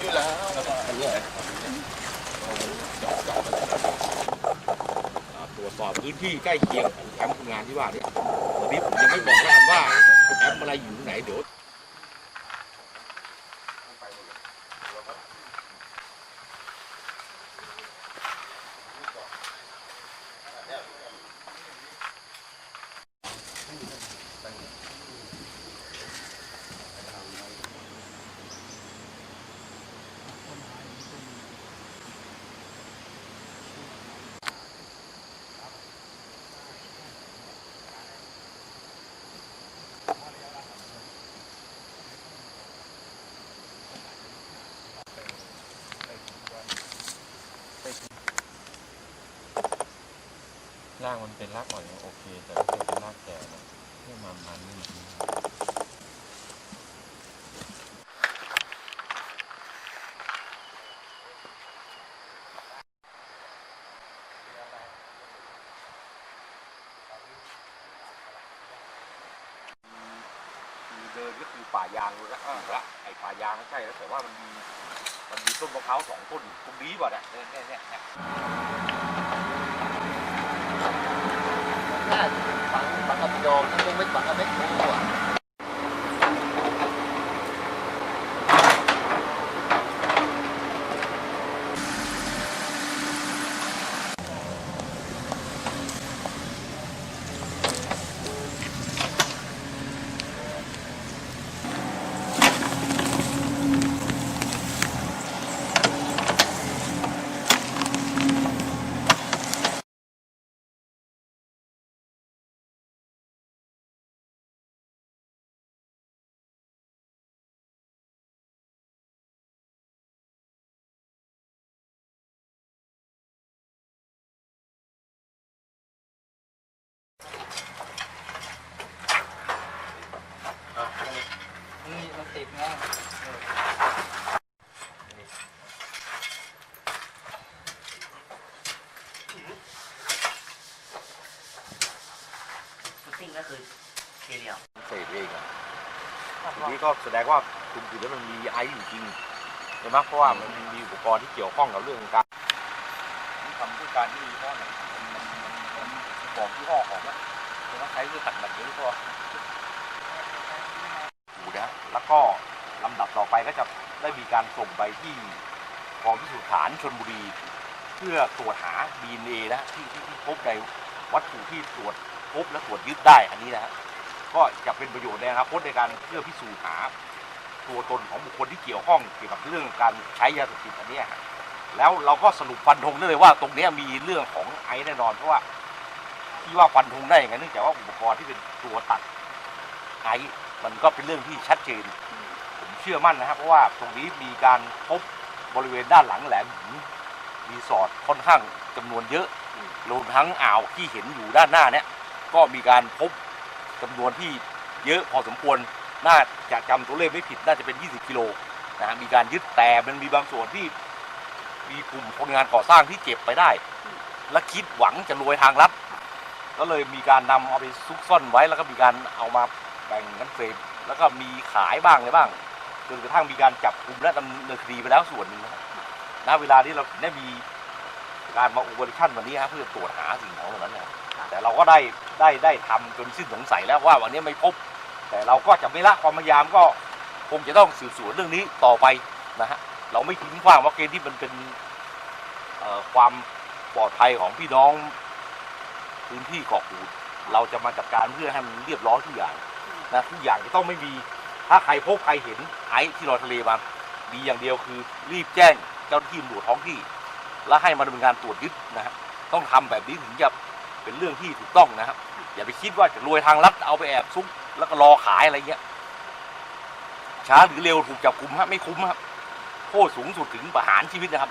อยู่แล้วแล้วก็อันนี้ตรวจสอบพื้นที่ใกล้เคียงแคมป์คนงานที่ว่าเนี่ยตอนนี้ผมยังไม่บอกแล้วกันว่าแคมป์อะไรอยู่ไหนเดี๋ยว รากมันเป็นรากอ่อนยังโอเค แต่ถ้าเป็นรากแก่นะที่มันมันนี่มันเดินก็คือป่ายางเลยละไอ้ป่ายางไม่ใช่แล้วแต่ว่ามันมีมันมีต้นมะพร้าวสองต้นตรงนี้ป่ะเนี่ยเนี่ยเนี่ยเนี่ยเนี่ย น่าฝังฝังกับ โยมนั่นคงไม่ฝังกับไม่ครูอะ นี่มันติดไง ฟุตติ้งก็คือเคเดียวเศษเองอะทีนี้ก็แสดงว่าคุณคือแล้วมันมีไอซ์อยู่จริงใช่ไหมเพราะว่ามันมีอุปกรณ์ที่เกี่ยวข้องกับเรื่องการทำด้วยการที่ยี่ห้อไหนมันมันมันมันบอกยี่ห้อของนะมันต้องใช้เพื่อตัดแบบนี้พออยู่นะแล้วก็ลำดับต่อไปก็จะได้มีการส่งไปที่กองพิสูจน์ฐานชนบุรี เพื่อตรวจหา DNA นะที่ที่ที่พบในวัตถุที่ตรวจ พบและตรวจยึดได้อันนี้นะฮะก็จะเป็นประโยชน์ในอนาคตในการเพื่อพิสูจน์หาตัวตนของบุคคลที่เกี่ยวข้องเกี่ยวกับเรื่องการใช้ยาเสพติดอันเนี้ยแล้วเราก็สรุปฟันธงได้เลยว่าตรงนี้มีเรื่องของไอซ์แน่นอนเพราะว่าที่ว่าฟันธงได้อย่างนั้นเนื่องจากว่าอุปกรณ์ที่เป็นตัวตัดไอซ์มันก็เป็นเรื่องที่ชัดเจน ผมเชื่อมั่นนะครับเพราะว่าตรงนี้มีการพบบริเวณด้านหลังแหลมหินรีสอร์ทค่อนข้างจำนวนเยอะรวมทั้งอ่าวที่เห็นอยู่ด้านหน้าเนี่ย ก็มีการพบจำนวนที่เยอะพอสมควรน่าจะจำตัวเลขไม่ผิดน่าจะเป็น 20 กิโลนะมีการยึดแต่มันมีบางส่วนที่มีกลุ่มคนงานก่อสร้างที่เก็บไปได้ และคิดหวังจะรวยทางลัดก็เลยมีการนำเอาไปซุกซ่อนไว้แล้วก็มีการเอามาแบ่งกันเสพแล้วก็มีขายบ้างอะไรบ้างจนกระทั่งมีการจับกลุ่มและดำเนินคดีไปแล้วส่วนหนึ่งนะครับณเวลานี้เราได้มีการมาอุบลชั่นวันนี้ฮะเพื่อตรวจหาสิ่งของเหล่านั้นนะครับ แต่เราก็ได้ได้ได้ทำจนสิ้นสงสัยแล้วว่าวันนี้ไม่พบ แต่เราก็จะไม่ละความพยายามก็คงจะต้องสืบสวนเรื่องนี้ต่อไปนะฮะเราไม่ทิ้งขว้างว่าเกณฑ์ที่มันเป็นความปลอดภัยของพี่น้องพื้นที่เกาะกูดเราจะมาจัดการเพื่อให้มันเรียบร้อยทุกอย่างนะทุกอย่างจะต้องไม่มีถ้าใครพบใครเห็นไอ้ที่ลอยทะเลมาดีอย่างเดียวคือรีบแจ้งเจ้าหน้าที่ตำรวจท้องที่ และให้มาดำเนินการตรวจยึดนะฮะต้องทำแบบนี้ถึงจะ เป็นเรื่องที่ถูกต้องนะครับ อย่าไปคิดว่าจะรวยทางลัดเอาไปแอบซุกแล้วก็รอขายอะไรเงี้ยช้าหรือเร็วถูกจับกุมฮะไม่คุ้มครับโทษสูงสุดถึงประหารชีวิตนะครับ